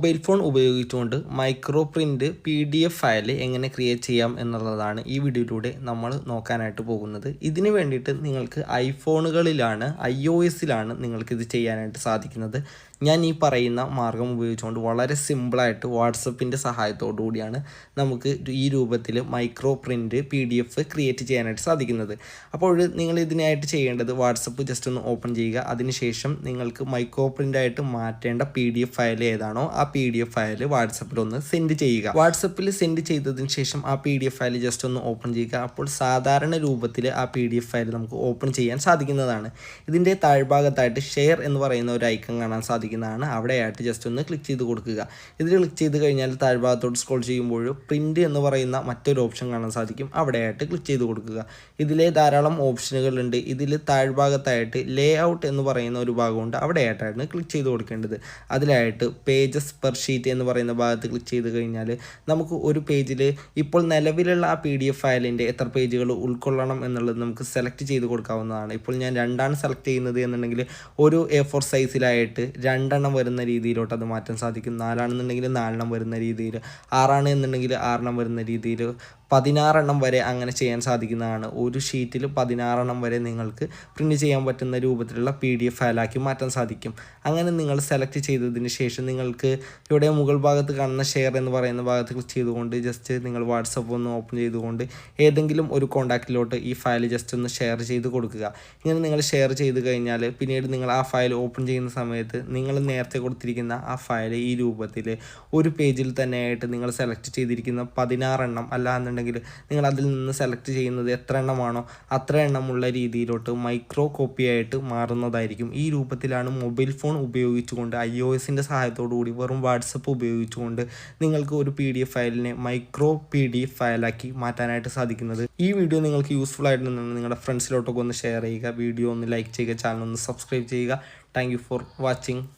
Mobile phone ഉപയോഗിച്ചുകൊണ്ട് micro print P D F file എങ്ങനെ create ചെയ്യാം എന്നുള്ളതാണ് ഈ വീഡിയോയിലൂടെ നമ്മൾ നോക്കാനായിട്ട് പോകുന്നത്. ഇതിന് വേണ്ടിയിട്ട് നിങ്ങൾക്ക് ഐഫോണുകളിലാണ് ഐ ഒ എസിലാണ് നിങ്ങൾക്ക് ഇത് ചെയ്യാനായിട്ട് സാധിക്കുന്നത്. ഞാൻ ഈ പറയുന്ന മാർഗം ഉപയോഗിച്ചുകൊണ്ട് വളരെ സിമ്പിളായിട്ട് വാട്സപ്പിന്റെ സഹായത്തോടു കൂടിയാണ് നമുക്ക് ഈ രൂപത്തിൽ micro print P D F create ചെയ്യാനായിട്ട് സാധിക്കുന്നത്. അപ്പോൾ നിങ്ങൾ ഇതിനായിട്ട് ചെയ്യേണ്ടത് വാട്സപ്പ് ജസ്റ്റ് ഒന്ന് ഓപ്പൺ ചെയ്യുക. അതിനുശേഷം നിങ്ങൾക്ക് മൈക്രോ പ്രിന്റായിട്ട് മാറ്റേണ്ട പി ഡി എഫ് ഫയൽ ഏതാണോ ആ പി ഡി എഫ് ഫയൽ വാട്സപ്പിൽ ഒന്ന് സെൻഡ് ചെയ്യുക. വാട്സപ്പിൽ സെൻഡ് ചെയ്തതിന് ശേഷം ആ P D F file just ഒന്ന് ഓപ്പൺ ചെയ്യുക. അപ്പോൾ സാധാരണ രൂപത്തിൽ ആ പി ഡി എഫ് ഫയൽ നമുക്ക് ഓപ്പൺ ചെയ്യാൻ സാധിക്കുന്നതാണ്. ഇതിന്റെ താഴ്ഭാഗത്തായിട്ട് ഷെയർ എന്ന് പറയുന്ന ഒരു ഐക്കൺ കാണാൻ സാധിക്കുന്നതാണ്. അവിടെയായിട്ട് ജസ്റ്റ് ഒന്ന് ക്ലിക്ക് ചെയ്ത് കൊടുക്കുക. ഇതിൽ ക്ലിക്ക് ചെയ്ത് കഴിഞ്ഞാൽ താഴ്ഭാഗത്തോട്ട് സ്ക്രോൾ ചെയ്യുമ്പോൾ പ്രിന്റ് എന്ന് പറയുന്ന മറ്റൊരു ഓപ്ഷൻ കാണാൻ സാധിക്കും. അവിടെയായിട്ട് ക്ലിക്ക് ചെയ്ത് കൊടുക്കുക. ഇതിലെ ധാരാളം ഓപ്ഷനുകളുണ്ട് ഇതിൽ താഴ്ഭാഗത്തായിട്ട് ലേ ഔട്ട് എന്ന് പറയുന്ന ഒരു ഭാഗമുണ്ട്. അവിടെയായിട്ടാണ് ക്ലിക്ക് ചെയ്ത് കൊടുക്കേണ്ടത്. അതിലായിട്ട് പേജസ് പെർ ഷീറ്റ് എന്ന് പറയുന്ന ഭാഗത്ത് ക്ലിക്ക് ചെയ്ത് കഴിഞ്ഞാൽ നമുക്ക് ഒരു പേജിൽ ഇപ്പോൾ നിലവിലുള്ള ആ പി ഡി എഫ് ഫയലിന്റെ എത്ര പേജുകൾ ഉൾക്കൊള്ളണം എന്നുള്ളത് നമുക്ക് സെലക്ട് ചെയ്ത് കൊടുക്കാവുന്നതാണ്. ഇപ്പോൾ ഞാൻ രണ്ടാണ് സെലക്ട് ചെയ്യുന്നത് എന്നുണ്ടെങ്കിൽ ഒരു എ ഫോർ സൈസിലായിട്ട് രണ്ടെണ്ണം വരുന്ന രീതിയിലോട്ട് അത് മാറ്റാൻ സാധിക്കും. നാലാണെന്നുണ്ടെങ്കിൽ നാലെണ്ണം വരുന്ന രീതിയിൽ ആറാണ് എന്നുണ്ടെങ്കിൽ ആറെണ്ണം വരുന്ന രീതിയിൽ പതിനാറെണ്ണം വരെ അങ്ങനെ ചെയ്യാൻ സാധിക്കുന്നതാണ്. ഒരു ഷീറ്റിൽ പതിനാറെണ്ണം വരെ നിങ്ങൾക്ക് പ്രിന്റ് ചെയ്യാൻ പറ്റുന്ന രൂപത്തിലുള്ള പി ഡി എഫ് ഫയലാക്കി മാറ്റാൻ സാധിക്കും. അങ്ങനെ നിങ്ങൾ സെലക്ട് ചെയ്തതിന് ശേഷം നിങ്ങൾക്ക് ഇവിടെ മുകൾ ഭാഗത്ത് കാണുന്ന ഷെയർ എന്ന് പറയുന്ന ഭാഗത്ത് ക്ലിക്ക് ചെയ്തുകൊണ്ട് ജസ്റ്റ് നിങ്ങൾ വാട്സപ്പ് ഒന്ന് ഓപ്പൺ ചെയ്തുകൊണ്ട് ഏതെങ്കിലും ഒരു കോൺടാക്റ്റിലോട്ട് ഈ ഫയൽ ജസ്റ്റ് ഒന്ന് ഷെയർ ചെയ്ത് കൊടുക്കുക. ഇങ്ങനെ നിങ്ങൾ ഷെയർ ചെയ്ത് കഴിഞ്ഞാൽ പിന്നീട് നിങ്ങൾ ആ ഫയൽ ഓപ്പൺ ചെയ്യുന്ന സമയത്ത് നിങ്ങൾ നേരത്തെ കൊടുത്തിരിക്കുന്ന ആ ഫയൽ ഈ രൂപത്തിൽ ഒരു പേജിൽ തന്നെയായിട്ട് നിങ്ങൾ സെലക്ട് ചെയ്തിരിക്കുന്ന പതിനാറെണ്ണം അല്ല എന്നുണ്ടെങ്കിൽ നിങ്ങൾ അതിൽ നിന്ന് സെലക്ട് ചെയ്യുന്നത് എത്ര എണ്ണമാണോ അത്ര എണ്ണമുള്ള രീതിയിലോട്ട് മൈക്രോ കോപ്പി ആയിട്ട് മാറുന്നതായിരിക്കും. ഈ രൂപത്തിലാണ് മൊബൈൽ ഫോൺ ഉപയോഗിച്ചുകൊണ്ട് ഐ ഒ എസിന്റെ സഹായത്തോടുകൂടി വെറും വാട്സപ്പ് ഉപയോഗിച്ചുകൊണ്ട് നിങ്ങൾക്ക് ഒരു പി ഡി എഫ് ഫയലിനെ മൈക്രോ പി ഡി എഫ് ഫയലാക്കി മാറ്റാനായിട്ട് സാധിക്കുന്നത്. ഈ വീഡിയോ നിങ്ങൾക്ക് യൂസ്ഫുൾ ആയിട്ടുണ്ടെന്ന് നിങ്ങളുടെ ഫ്രണ്ട്സിലോട്ടൊക്കെ ഒന്ന് ഷെയർ ചെയ്യുക. വീഡിയോ ഒന്ന് ലൈക്ക് ചെയ്യുക. ചാനൽ ഒന്ന് സബ്സ്ക്രൈബ് ചെയ്യുക. Thank you for watching